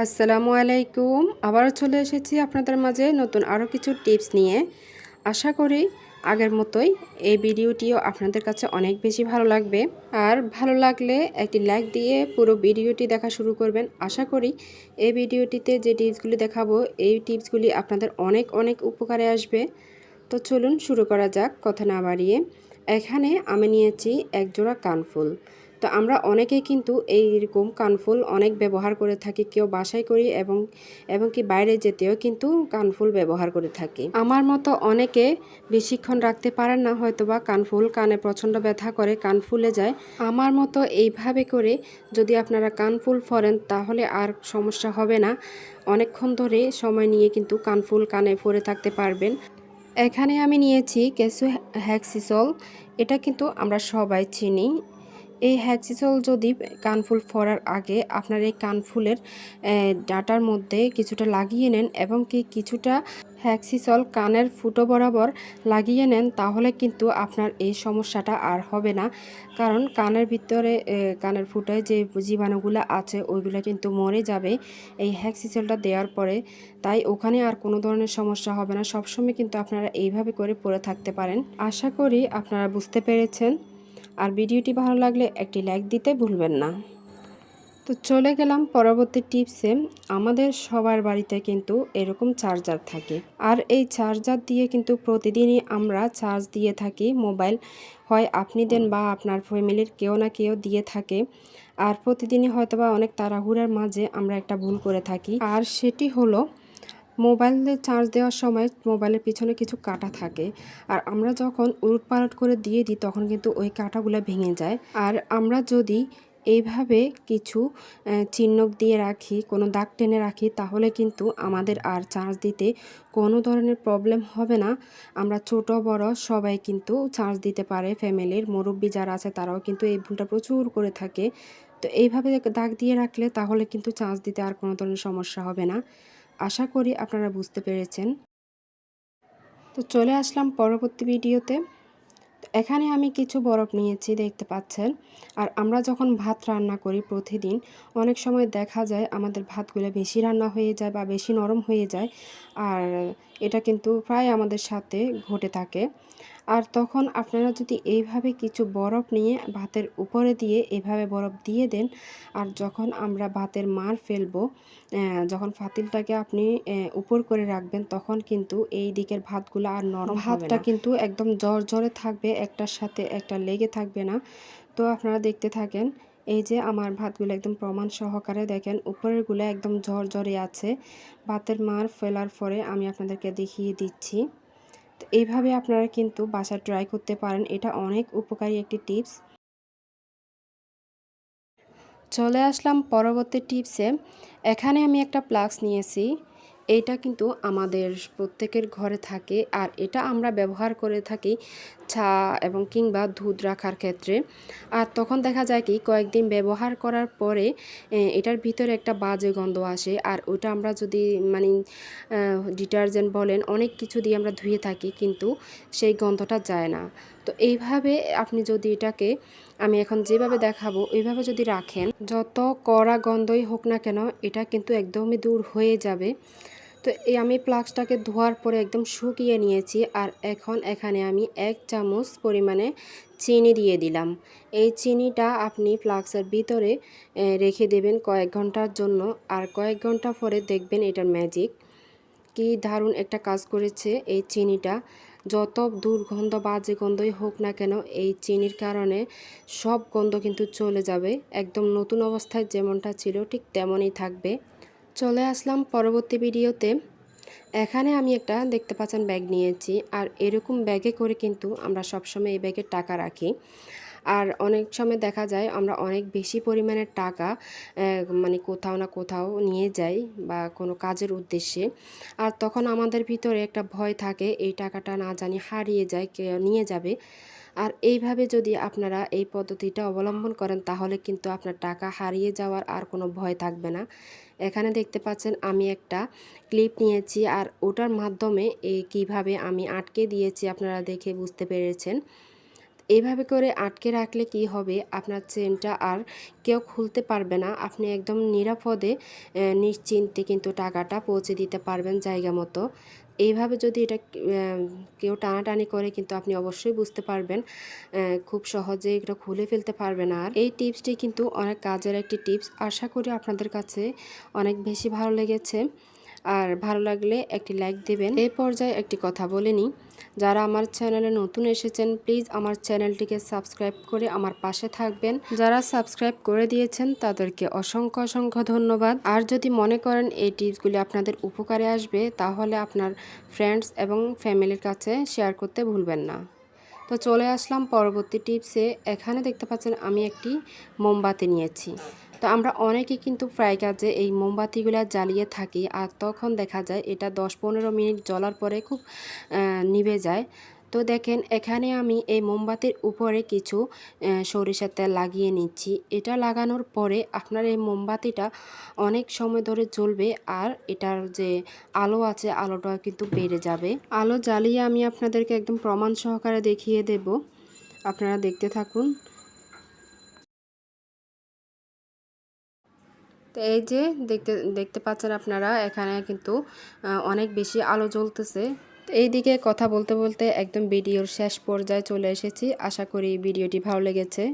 আসসালামু আলাইকুম। আবারও চলে এসেছি আপনাদের মাঝে নতুন আরও কিছু টিপস নিয়ে। আশা করি আগের মতোই এই ভিডিওটিও আপনাদের কাছে অনেক বেশি ভালো লাগবে। আর ভালো লাগলে একটি লাইক দিয়ে পুরো ভিডিওটি দেখা শুরু করবেন। আশা করি এই ভিডিওটিতে যে টিপসগুলি দেখাবো, এই টিপসগুলি আপনাদের অনেক অনেক উপকারে আসবে। তো চলুন শুরু করা যাক, কথা না বাড়িয়ে। এখানে আমি নিয়েছি একজোড়া কানফুল তো আমরা অনেকেই কিন্তু এইরকম কানফুল অনেক ব্যবহার করে থাকি, কেউ বাসায় করি এবং এবং কি বাইরে যেতেও কিন্তু কানফুল ব্যবহার করে থাকি। আমার মতো অনেকে বেশিক্ষণ রাখতে পারেন না হয়তো বা কানফুল কানে প্রচণ্ড ব্যথা করে, কান ফুলে যায়। আমার মতো এইভাবে করে যদি আপনারা কানফুল ফরেন তাহলে আর সমস্যা হবে না। অনেকক্ষণ ধরে সময় নিয়ে কিন্তু কানফুল কানে পরে থাকতে পারবেন। এখানে আমি নিয়েছি কেসু হ্যাক্সিসল। এটা কিন্তু আমরা সবাই চিনি। এই হ্যাক্সিসল যদি কানফুল ফরার আগে আপনার এই কানফুলের ডাটার মধ্যে কিছুটা লাগিয়ে নেন এবং কি কিছুটা হ্যাক্সিসল কানের ফুটো বরাবর লাগিয়ে নেন, তাহলে কিন্তু আপনার এই সমস্যাটা আর হবে না। কারণ কানের ভিতরে কানের ফুটোয় যে জীবাণুগুলো আছে, ওইগুলো কিন্তু মরে যাবে এই হ্যাক্সিসলটা দেওয়ার পরে। তাই ওখানে আর কোনো ধরনের সমস্যা হবে না। সবসময় কিন্তু আপনারা এইভাবে করে পরে থাকতে পারেন। আশা করি আপনারা বুঝতে পেরেছেন। আর ভিডিওটি ভালো লাগলে একটি লাইক দিতে ভুলবেন না। তো চলে গেলাম পরবর্তী টিপসে। আমাদের সবার বাড়িতে কিন্তু এরকম চার্জার থাকে। আর এই চার্জার দিয়ে কিন্তু প্রতিদিনই আমরা চার্জ দিয়ে থাকি মোবাইল হয় আপনি দেন বা আপনার ফ্যামিলির কেউ না কেউ দিয়ে থাকে। আর প্রতিদিনই হয়তো বা অনেক তাড়াহুড়ার মাঝে আমরা একটা ভুল করে থাকি। আর সেটি হলো মোবাইলে চার্জ দেওয়ার সময় মোবাইলের পিছনে কিছু কাটা থাকে। আর আমরা যখন উলট পালট করে দিয়ে দিই, তখন কিন্তু ওই কাঁটাগুলো ভেঙে যায়। আর আমরা যদি এইভাবে কিছু চিহ্নক দিয়ে রাখি, কোনো দাগ টেনে রাখি, তাহলে কিন্তু আমাদের আর চার্জ দিতে কোনো ধরনের প্রবলেম হবে না। আমরা ছোট, বড় সবাই কিন্তু চার্জ দিতে পারে ফ্যামিলির মুরব্বী যারা আছে, তারাও কিন্তু এই ভুলটা প্রচুর করে থাকে। তো এইভাবে দাগ দিয়ে রাখলে তাহলে কিন্তু চার্জ দিতে আর কোনো ধরনের সমস্যা হবে না। আশা করি আপনারা বুঝতে পেরেছেন। তো চলে আসলাম পরবর্তী ভিডিওতে এখানে আমি কিছু বরফ নিয়েছি, দেখতে পাচ্ছেন। আর আমরা যখন ভাত রান্না করি প্রতিদিন, অনেক সময় দেখা যায় আমাদের ভাতগুলো বেশি রান্না হয়ে যায় বা বেশি নরম হয়ে যায়। আর এটা কিন্তু প্রায় আমাদের সাথে ঘটে থাকে। আর তখন আপনারা যদি এইভাবে কিছু বরফ নিয়ে ভাতের উপরে দিয়ে এভাবে বরফ দিয়ে দেন, আর যখন আমরা ভাতের মার ফেলব যখন ফাতিলটাকে আপনি উপর করে রাখবেন, তখন কিন্তু এই দিকের ভাতগুলো আর নরম ভাতটা কিন্তু একদম জ্বর জ্বরে থাকবে একটার সাথে একটা লেগে থাকবে না। তো আপনারা দেখতে থাকেন, এই যে আমার ভাতগুলো একদম প্রমাণ সহকারে দেখেন, উপরেরগুলো একদম ঝর ঝরে আছে। ভাতের মার ফেলার পরে আমি আপনাদেরকে দেখিয়ে দিচ্ছি। তো এইভাবে আপনারা কিন্তু বাসা ট্রাই করতে পারেন, এটা অনেক উপকারী একটি টিপস চলে আসলাম পরবর্তী টিপসে এখানে আমি একটা প্লাক্স নিয়েছি এটা কিন্তু আমাদের প্রত্যেকের ঘরে থাকে, আর এটা আমরা ব্যবহার করে থাকি চা এবং কিংবা দুধ রাখার ক্ষেত্রে। আর তখন দেখা যায় কি, কয়েকদিন ব্যবহার করার পরে এটার ভিতরে একটা বাজে গন্ধ আসে। আর ওটা আমরা যদি মানে ডিটারজেন্ট বলেন, অনেক কিছু দিয়ে আমরা ধুয়ে থাকি, কিন্তু সেই গন্ধটা যায় না। তো এইভাবে আপনি যদি এটাকে, আমি এখন যেভাবে দেখাবো, ওইভাবে যদি রাখেন, যত কড়া গন্ধই হোক না কেন, এটা কিন্তু একদমই দূর হয়ে যাবে। তো এই আমি ফ্লাক্সটাকে ধোয়ার পরে একদম শুকিয়ে নিয়েছি আর এখন এখানে আমি এক চামচ পরিমাণে চিনি দিয়ে দিলাম। এই চিনিটা আপনি ফ্লাক্সের ভিতরে রেখে দেবেন কয়েক ঘণ্টার জন্য আর কয়েক ঘণ্টা পরে দেখবেন এটার ম্যাজিক। কি দারুণ একটা কাজ করেছে এই চিনিটা। যত দুর্গন্ধ বাজে গন্ধই হোক না কেন এই চিনির কারণে সব গন্ধ কিন্তু চলে যাবে। একদম নতুন অবস্থায় যেমনটা ছিল ঠিক তেমনই থাকবে। চলে আসলাম পরবর্তী ভিডিওতে। এখানে আমি একটা দেখতে পাচ্ছেন ব্যাগ নিয়েছি আর এরকম ব্যাগে করে কিন্তু আমরা সবসময় এই ব্যাগে টাকা রাখি। আর অনেক সময় দেখা যায় আমরা অনেক বেশি পরিমাণের টাকা মানে কোথাও না কোথাও নিয়ে যাই বা কোনো কাজের উদ্দেশ্যে। আর তখন আমাদের ভিতরে একটা ভয় থাকে, এই টাকাটা না জানি হারিয়ে যায় কে নিয়ে যাবে। আর এইভাবে যদি আপনারা এই পদ্ধতিটা অবলম্বন করেন তাহলে কিন্তু আপনার টাকা হারিয়ে যাওয়ার আর কোনো ভয় থাকবে না। এখানে দেখতে পাচ্ছেন আমি একটা ক্লিপ নিয়েছি আর ওটার মাধ্যমে কীভাবে আমি আটকে দিয়েছি আপনারা দেখে বুঝতে পেরেছেন। এইভাবে করে আটকে রাখলে কি হবে? আপনার চেনটা আর কেউ খুলতে পারবে না। আপনি একদম নিরাপদে নিশ্চিন্তে কিন্তু টাকাটা পৌঁছে দিতে পারবেন জায়গা মতো। এইভাবে যদি এটা কেউ টানাটানি করে কিন্তু আপনি অবশ্যই বুঝতে পারবেন খুব সহজে এটা খুলে ফেলতে পারবেন আর। এই টিপসটি কিন্তু অনেক কাজের একটি টিপস। আশা করি আপনাদের কাছে অনেক বেশি ভালো লেগেছে। আর ভালো লাগলে একটি লাইক দেবেন। এই পর্যায়ে একটি কথা বলে নিই। যারা আমার চ্যানেলে নতুন এসেছেন, প্লিজ আমার চ্যানেলটিকে সাবস্ক্রাইব করে আমার পাশে থাকবেন। যারা সাবস্ক্রাইব করে দিয়েছেন, তাদেরকে অসংখ্য অসংখ্য ধন্যবাদ। আর যদি মনে করেন এই টিপসগুলি আপনাদের উপকারে আসবে, তাহলে আপনার ফ্রেন্ডস এবং ফ্যামিলির কাছে শেয়ার করতে ভুলবেন না। তো চলে আসলাম পরবর্তী টিপসে। এখানে দেখতে পাচ্ছেন, আমি একটি মোমবাতি নিয়েছি। তো আমরা অনেকে কিন্তু প্রায় কাজে এই মোমবাতিগুলো জ্বালিয়ে থাকি আর তখন দেখা যায় এটা দশ পনেরো মিনিট জ্বলার পরে খুব নিভে যায়। তো দেখেন এখানে আমি এই মোমবাতির উপরে কিছু সরিষার তেল লাগিয়ে নিচ্ছি। এটা লাগানোর পরে আপনার এই মোমবাতিটা অনেক সময় ধরে জ্বলবে আর এটার যে আলো আছে আলোটা কিন্তু বেড়ে যাবে। আলো জ্বালিয়ে আমি আপনাদেরকে একদম প্রমাণ সহকারে দেখিয়ে দেব। আপনারা দেখতে থাকুন। তো এই যে দেখতে দেখতে পাচ্ছেন আপনারা, এখানে কিন্তু অনেক বেশি আলো জ্বলতেছে। এইদিকে কথা বলতে বলতে একদম ভিডিওর শেষ পর্যায়ে চলে এসেছি। আশা করি ভিডিওটি ভালো লেগেছে।